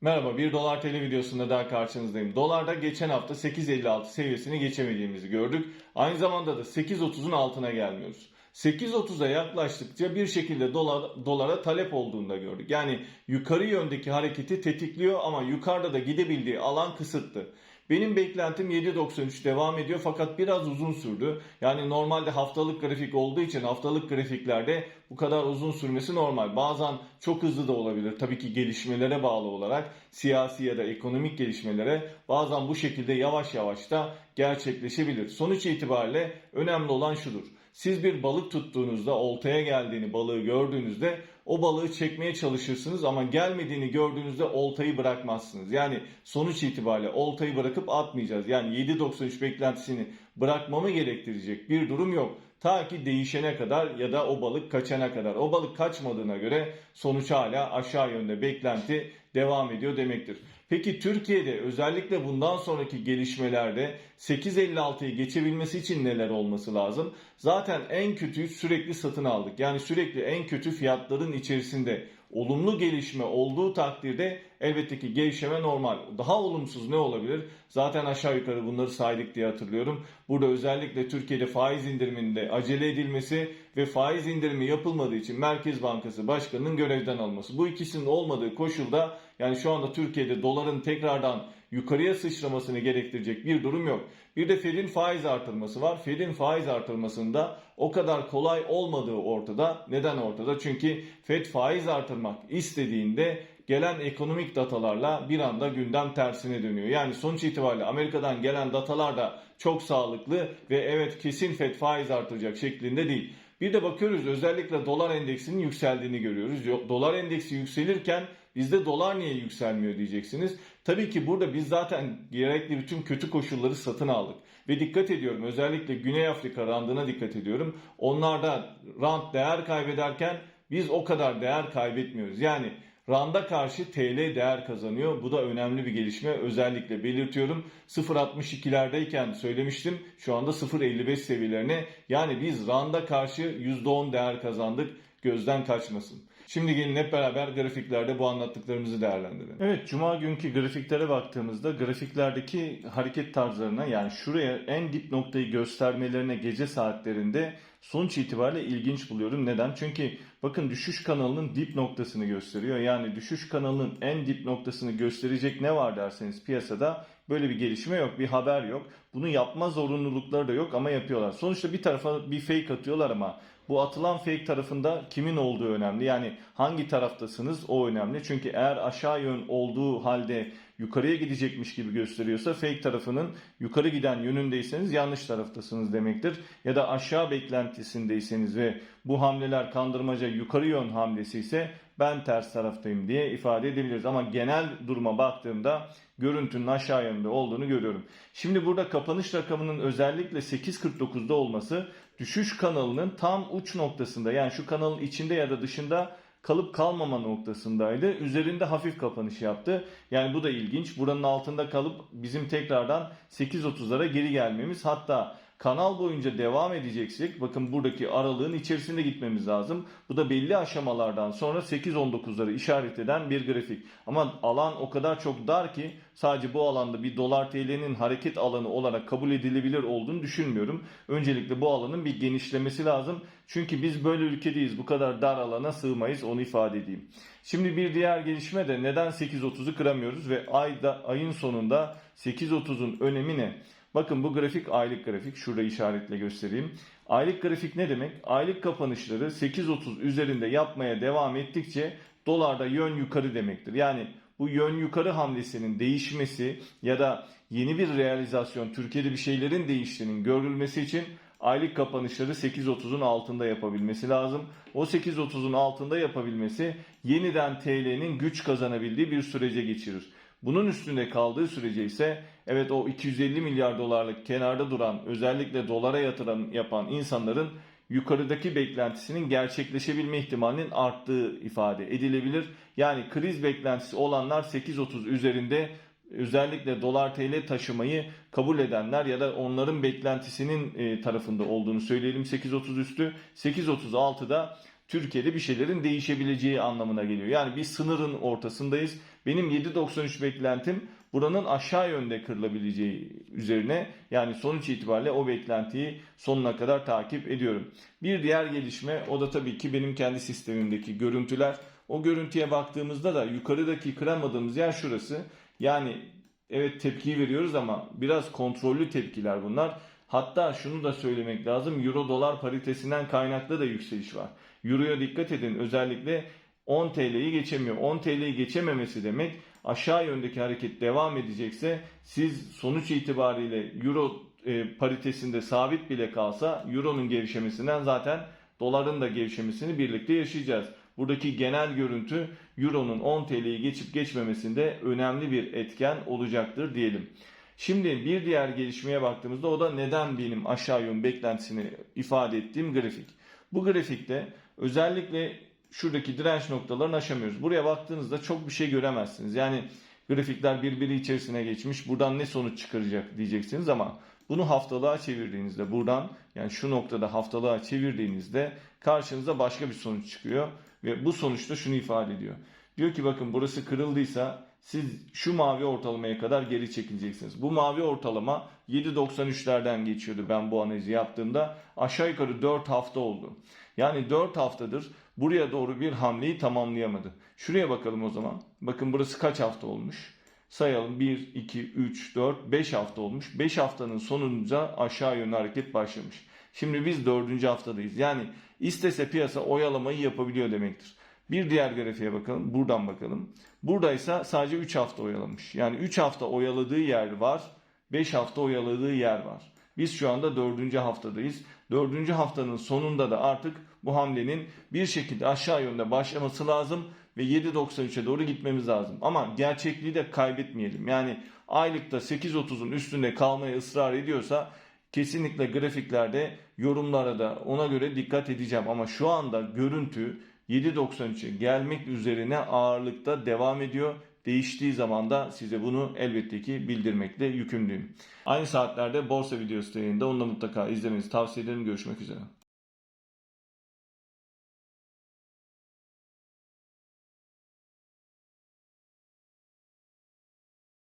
Merhaba, 1 dolar TL videosunda daha karşınızdayım. Dolarda geçen hafta 8.56 seviyesini geçemediğimizi gördük. Aynı zamanda da 8.30'un altına gelmiyoruz. 8.30'a yaklaştıkça bir şekilde dolar, dolara talep olduğunu da gördük. Yani yukarı yöndeki hareketi tetikliyor ama yukarıda da gidebildiği alan kısıtlı. Benim beklentim 7.93 devam ediyor fakat biraz uzun sürdü. Yani normalde haftalık grafik olduğu için haftalık grafiklerde bu kadar uzun sürmesi normal. Bazen çok hızlı da olabilir. Tabii ki gelişmelere bağlı olarak siyasi ya da ekonomik gelişmelere bazen bu şekilde yavaş yavaş da gerçekleşebilir. Sonuç itibariyle önemli olan şudur. Siz bir balık tuttuğunuzda oltaya geldiğini balığı gördüğünüzde o balığı çekmeye çalışırsınız ama gelmediğini gördüğünüzde oltayı bırakmazsınız. Yani sonuç itibariyle oltayı bırakıp atmayacağız. Yani 7.93 beklentisini bırakmamı gerektirecek bir durum yok. Ta ki değişene kadar ya da o balık kaçana kadar. O balık kaçmadığına göre sonuç hala aşağı yönde beklenti devam ediyor demektir. Peki Türkiye'de özellikle bundan sonraki gelişmelerde 8.56'yı geçebilmesi için neler olması lazım? Zaten en kötüyü sürekli satın aldık. Yani sürekli en kötü fiyatların içerisinde olumlu gelişme olduğu takdirde elbette ki gevşeme normal. Daha olumsuz ne olabilir? Zaten aşağı yukarı bunları saydık diye hatırlıyorum. Burada özellikle Türkiye'de faiz indiriminde acele edilmesi ve faiz indirimi yapılmadığı için Merkez Bankası Başkanı'nın görevden alması. Bu ikisinin olmadığı koşulda yani şu anda Türkiye'de doların tekrardan yukarıya sıçramasını gerektirecek bir durum yok. Bir de Fed'in faiz artırması var. Fed'in faiz artırmasında o kadar kolay olmadığı ortada. Neden ortada? Çünkü Fed faiz artırmak istediğinde gelen ekonomik datalarla bir anda gündem tersine dönüyor. Yani sonuç itibariyle Amerika'dan gelen datalar da çok sağlıklı ve evet kesin Fed faiz artıracak şeklinde değil. Bir de bakıyoruz özellikle dolar endeksinin yükseldiğini görüyoruz. Dolar endeksi yükselirken bizde dolar niye yükselmiyor diyeceksiniz. Tabii ki burada biz zaten gerekli bütün kötü koşulları satın aldık. Ve dikkat ediyorum özellikle Güney Afrika randına dikkat ediyorum. Onlarda rand değer kaybederken biz o kadar değer kaybetmiyoruz. Yani Randa karşı TL değer kazanıyor. Bu da önemli bir gelişme. Özellikle belirtiyorum. 0.62'lerdeyken söylemiştim. Şu anda 0.55 seviyelerine. Yani biz Randa karşı %10 değer kazandık. Gözden kaçmasın. Şimdi gelin hep beraber grafiklerde bu anlattıklarımızı değerlendirelim. Evet, cuma günkü grafiklere baktığımızda grafiklerdeki hareket tarzlarına yani şuraya en dip noktayı göstermelerine gece saatlerinde sonuç itibariyle ilginç buluyorum. Neden? Çünkü bakın düşüş kanalının dip noktasını gösteriyor. Yani düşüş kanalının en dip noktasını gösterecek ne var derseniz piyasada böyle bir gelişme yok, bir haber yok. Bunu yapma zorunlulukları da yok ama yapıyorlar. Sonuçta bir tarafa bir fake atıyorlar ama bu atılan fake tarafında kimin olduğu önemli. Yani hangi taraftasınız o önemli. Çünkü eğer aşağı yön olduğu halde yukarıya gidecekmiş gibi gösteriyorsa fake tarafının yukarı giden yönündeyseniz yanlış taraftasınız demektir. Ya da aşağı beklentisindeyseniz ve bu hamleler kandırmaca yukarı yön hamlesi ise ben ters taraftayım diye ifade edebiliriz. Ama genel duruma baktığımda görüntünün aşağı yönde olduğunu görüyorum. Şimdi burada kapanış rakamının özellikle 8.49'da olması düşüş kanalının tam uç noktasında yani şu kanalın içinde ya da dışında kalıp kalmama noktasındaydı. Üzerinde hafif kapanış yaptı. Yani bu da ilginç. Buranın altında kalıp bizim tekrardan 8.30'lara geri gelmemiz hatta kanal boyunca devam edeceksek bakın buradaki aralığın içerisinde gitmemiz lazım. Bu da belli aşamalardan sonra 8-19'ları işaret eden bir grafik. Ama alan o kadar çok dar ki sadece bu alanda bir dolar TL'nin hareket alanı olarak kabul edilebilir olduğunu düşünmüyorum. Öncelikle bu alanın bir genişlemesi lazım. Çünkü biz böyle ülkedeyiz. Bu kadar dar alana sığmayız onu ifade edeyim. Şimdi bir diğer gelişme de neden 8.30'u kıramıyoruz ve ayda ayın sonunda 8.30'un önemi ne? Bakın bu grafik aylık grafik. Şurada işaretle göstereyim. Aylık grafik ne demek? Aylık kapanışları 8.30 üzerinde yapmaya devam ettikçe dolarda yön yukarı demektir. Yani bu yön yukarı hamlesinin değişmesi ya da yeni bir realizasyon Türkiye'de bir şeylerin değiştiğinin görülmesi için aylık kapanışları 8.30'un altında yapabilmesi lazım. O 8.30'un altında yapabilmesi yeniden TL'nin güç kazanabildiği bir sürece geçirir. Bunun üstünde kaldığı sürece ise evet o 250 milyar dolarlık kenarda duran özellikle dolara yatırım yapan insanların yukarıdaki beklentisinin gerçekleşebilme ihtimalinin arttığı ifade edilebilir. Yani kriz beklentisi olanlar 8.30 üzerinde özellikle dolar TL taşımayı kabul edenler ya da onların beklentisinin e, tarafında olduğunu söyleyelim 8.30 üstü. 8.36'da Türkiye'de bir şeylerin değişebileceği anlamına geliyor. Yani bir sınırın ortasındayız. Benim 7.93 beklentim buranın aşağı yönde kırılabileceği üzerine yani sonuç itibariyle o beklentiyi sonuna kadar takip ediyorum. Bir diğer gelişme o da tabii ki benim kendi sistemimdeki görüntüler. O görüntüye baktığımızda da yukarıdaki kıramadığımız yer şurası. Yani evet tepkiyi veriyoruz ama biraz kontrollü tepkiler bunlar. Hatta şunu da söylemek lazım. Euro dolar paritesinden kaynaklı da yükseliş var. Euro'ya dikkat edin. Özellikle 10 TL'yi geçemiyor. 10 TL'yi geçememesi demek aşağı yöndeki hareket devam edecekse siz sonuç itibariyle Euro e, paritesinde sabit bile kalsa Euro'nun gevşemesinden zaten doların da gevşemesini birlikte yaşayacağız. Buradaki genel görüntü Euro'nun 10 TL'yi geçip geçmemesinde önemli bir etken olacaktır diyelim. Şimdi bir diğer gelişmeye baktığımızda o da neden benim aşağı yön beklentisini ifade ettiğim grafik. Bu grafikte özellikle şuradaki direnç noktalarını aşamıyoruz. Buraya baktığınızda çok bir şey göremezsiniz. Yani grafikler birbiri içerisine geçmiş. Buradan ne sonuç çıkaracak diyeceksiniz ama bunu haftalığa çevirdiğinizde buradan yani şu noktada haftalığa çevirdiğinizde karşınıza başka bir sonuç çıkıyor. Ve bu sonuçta şunu ifade ediyor. Diyor ki bakın burası kırıldıysa siz şu mavi ortalamaya kadar geri çekileceksiniz. Bu mavi ortalama 7.93'lerden geçiyordu ben bu analizi yaptığımda. Aşağı yukarı 4 hafta oldu. Yani 4 haftadır buraya doğru bir hamleyi tamamlayamadı. Şuraya bakalım o zaman. Bakın burası kaç hafta olmuş? Sayalım 1, 2, 3, 4, 5 hafta olmuş. 5 haftanın sonunca aşağı yönlü hareket başlamış. Şimdi biz 4. haftadayız. Yani istese piyasa oyalamayı yapabiliyor demektir. Bir diğer grafiğe bakalım. Buradan bakalım. Buradaysa sadece 3 hafta oyalamış. Yani 3 hafta oyaladığı yer var. 5 hafta oyaladığı yer var. Biz şu anda 4. haftadayız. 4. haftanın sonunda da artık bu hamlenin bir şekilde aşağı yönde başlaması lazım ve 7.93'e doğru gitmemiz lazım. Ama gerçekliği de kaybetmeyelim. Yani aylıkta 8.30'un üstünde kalmaya ısrar ediyorsa kesinlikle grafiklerde yorumlara da ona göre dikkat edeceğim. Ama şu anda görüntü 7.93'e gelmek üzerine ağırlıkta devam ediyor. Değiştiği zaman da size bunu elbette ki bildirmekle yükümlüyüm. Aynı saatlerde borsa videosu yayında. Onu da mutlaka izlemenizi tavsiye ederim. Görüşmek üzere.